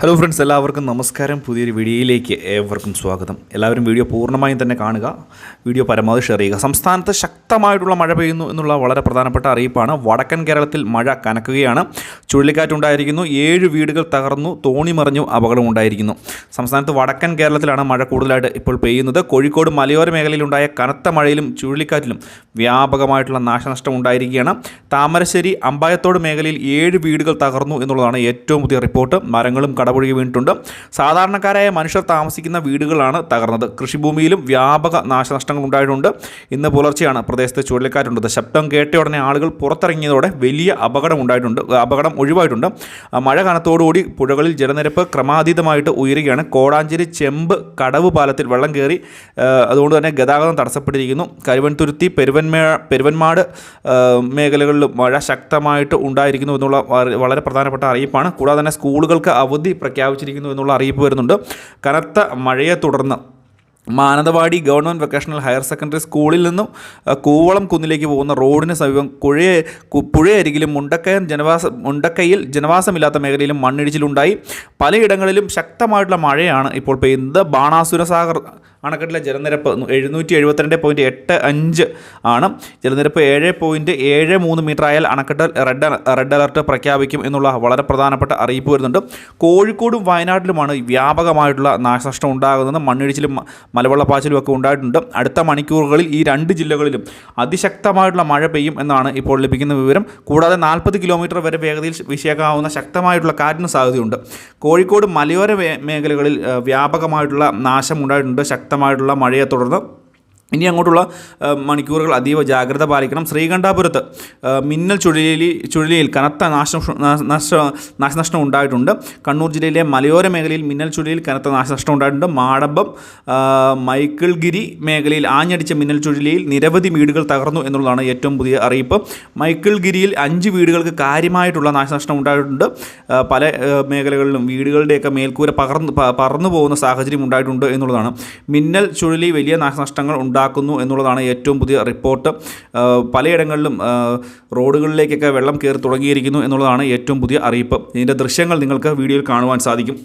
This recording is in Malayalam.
ഹലോ ഫ്രണ്ട്സ് എല്ലാവർക്കും നമസ്കാരം. പുതിയൊരു വീഡിയോയിലേക്ക് ഏവർക്കും സ്വാഗതം. എല്ലാവരും വീഡിയോ പൂർണമായും തന്നെ കാണുക. വീഡിയോ പരമാവധി ഷെയർ ചെയ്യുക. സംസ്ഥാനത്ത് ശക്തമായിട്ടുള്ള മഴ പെയ്യുന്നു എന്നുള്ള വളരെ പ്രധാനപ്പെട്ട അറിയിപ്പാണ്. വടക്കൻ കേരളത്തിൽ മഴ കനക്കുകയാണ്. ചുഴലിക്കാറ്റുണ്ടായിരിക്കുന്നു. ഏഴ് വീടുകൾ തകർന്നു. തോണി മറിഞ്ഞു അപകടമുണ്ടായിരിക്കുന്നു സംസ്ഥാനത്ത് വടക്കൻ കേരളത്തിലാണ് മഴ കൂടുതലായിട്ട് ഇപ്പോൾ പെയ്യുന്നത്. കോഴിക്കോട് മലയോര മേഖലയിലുണ്ടായ കനത്ത മഴയിലും ചുഴലിക്കാറ്റിലും വ്യാപകമായിട്ടുള്ള നാശനഷ്ടം ഉണ്ടായിരിക്കുകയാണ്. താമരശ്ശേരി അമ്പായത്തോട് മേഖലയിൽ ഏഴ് വീടുകൾ തകർന്നു എന്നുള്ളതാണ് ഏറ്റവും പുതിയ റിപ്പോർട്ട്. മരങ്ങളും കടപുഴകി വീണിട്ടുണ്ട്. സാധാരണക്കാരായ മനുഷ്യർ താമസിക്കുന്ന വീടുകളാണ് തകർന്നത്. കൃഷിഭൂമിയിലും വ്യാപക നാശനഷ്ടങ്ങൾ ഉണ്ടായിട്ടുണ്ട്. ഇന്ന് പുലർച്ചെയാണ് പ്രദേശത്ത് ചുഴലിക്കാറ്റുണ്ടത് ശബ്ദം കേട്ട ഉടനെ ആളുകൾ പുറത്തിറങ്ങിയതോടെ വലിയ അപകടം ഉണ്ടായിട്ടുണ്ട്. അപകടം ഒഴിവായിട്ടുണ്ട്. മഴ കനത്തോടുകൂടി പുഴകളിൽ ജലനിരപ്പ് ക്രമാതീതമായിട്ട് ഉയരുകയാണ്. കോടാഞ്ചേരി ചെമ്പ് കടവ് പാലത്തിൽ വെള്ളം കയറി അതുകൊണ്ട് തന്നെ ഗതാഗതം തടസ്സപ്പെട്ടിരിക്കുന്നു. കരുവൻതുരുത്തി പെരുവന്മേ പെരുവന്മാട് മേഖലകളിലും മഴ ശക്തമായിട്ട് ഉണ്ടായിരിക്കുന്നു എന്നുള്ള വളരെ പ്രധാനപ്പെട്ട അറിയിപ്പാണ്. കൂടാതെ തന്നെ സ്കൂളുകൾക്ക് അവധി പ്രഖ്യാപിച്ചിരിക്കുന്നു എന്നുള്ള അറിയിപ്പ് വരുന്നുണ്ട്. കനത്ത മഴയെ തുടർന്ന് Mananthavady government vocational higher secondary സ്കൂളിൽ നിന്നും കൂവളം കുന്നിലേക്ക് പോകുന്ന റോഡിന് സമീപം കുഴയെ പുഴയരികിലും മുണ്ടക്കയം ജനവാസ മുണ്ടക്കയിൽ ജനവാസമില്ലാത്ത മേഖലയിലും മണ്ണിടിച്ചിലുണ്ടായി. പലയിടങ്ങളിലും ശക്തമായിട്ടുള്ള മഴയാണ് ഇപ്പോൾ പെയ്യുന്നത്. ബാണാസുര സാഗർ അണക്കെട്ടിലെ ജലനിരപ്പ് എഴുന്നൂറ്റി എഴുപത്തിരണ്ട് പോയിന്റ് എട്ട് അഞ്ച് ആണ്. ജലനിരപ്പ് ഏഴ് പോയിന്റ് ഏഴ് മൂന്ന് മീറ്റർ ആയാൽ അണക്കെട്ട് റെഡ് റെഡ് അലർട്ട് പ്രഖ്യാപിക്കും എന്നുള്ള വളരെ പ്രധാനപ്പെട്ട അറിയിപ്പ് വരുന്നുണ്ട്. കോഴിക്കോടും വയനാട്ടിലുമാണ് വ്യാപകമായിട്ടുള്ള നാശനഷ്ടം ഉണ്ടാകുന്നത്. മണ്ണിടിച്ചിലും മലവെള്ളപ്പാച്ചിലും ഒക്കെ ഉണ്ടായിട്ടുണ്ട്. അടുത്ത മണിക്കൂറുകളിൽ ഈ രണ്ട് ജില്ലകളിലും അതിശക്തമായിട്ടുള്ള മഴ പെയ്യും എന്നാണ് ഇപ്പോൾ ലഭിക്കുന്ന വിവരം. കൂടാതെ നാൽപ്പത് കിലോമീറ്റർ വരെ വേഗതയിൽ വിഷയക്കാവുന്ന ശക്തമായിട്ടുള്ള കാറ്റിന് സാധ്യതയുണ്ട്. കോഴിക്കോട് മലയോര മേഖലകളിൽ വ്യാപകമായിട്ടുള്ള നാശം ഉണ്ടായിട്ടുണ്ട്. ശക്തമായിട്ടുള്ള മഴയെ തുടർന്ന് ഇനി അങ്ങോട്ടുള്ള മണിക്കൂറുകൾ അതീവ ജാഗ്രത പാലിക്കണം. ശ്രീകണ്ഠാപുരത്ത് മിന്നൽ ചുഴലി ചുഴലിയിൽ കനത്ത നാശ നഷ്ട നാശനഷ്ടം ഉണ്ടായിട്ടുണ്ട്. കണ്ണൂർ ജില്ലയിലെ മലയോര മേഖലയിൽ മിന്നൽ ചുഴലിയിൽ കനത്ത നാശനഷ്ടം ഉണ്ടായിട്ടുണ്ട്. മാടമ്പം മൈക്കിൾഗിരി മേഖലയിൽ ആഞ്ഞടിച്ച മിന്നൽ ചുഴലിയിൽ നിരവധി വീടുകൾ തകർന്നു എന്നുള്ളതാണ് ഏറ്റവും പുതിയ അറിയിപ്പ്. മൈക്കിൾഗിരിയിൽ അഞ്ച് വീടുകൾക്ക് കാര്യമായിട്ടുള്ള നാശനഷ്ടം ഉണ്ടായിട്ടുണ്ട്. പല മേഖലകളിലും വീടുകളുടെയൊക്കെ മേൽക്കൂര പകർന്നു പറന്നു പോകുന്ന സാഹചര്യം ഉണ്ടായിട്ടുണ്ട് എന്നുള്ളതാണ്. മിന്നൽ ചുഴലി വലിയ നാശനഷ്ടങ്ങൾ ഉണ്ടാക്കുന്നു എന്നുള്ളതാണ് ഏറ്റവും പുതിയ റിപ്പോർട്ട്. പലയിടങ്ങളിലും റോഡുകളിലേക്കൊക്കെ വെള്ളം കയറി തുടങ്ങിയിരിക്കുന്നു എന്നുള്ളതാണ് ഏറ്റവും പുതിയ അറിയിപ്പ്. ഇതിന്റെ ദൃശ്യങ്ങൾ നിങ്ങൾക്ക് വീഡിയോയിൽ കാണുവാൻ സാധിക്കും.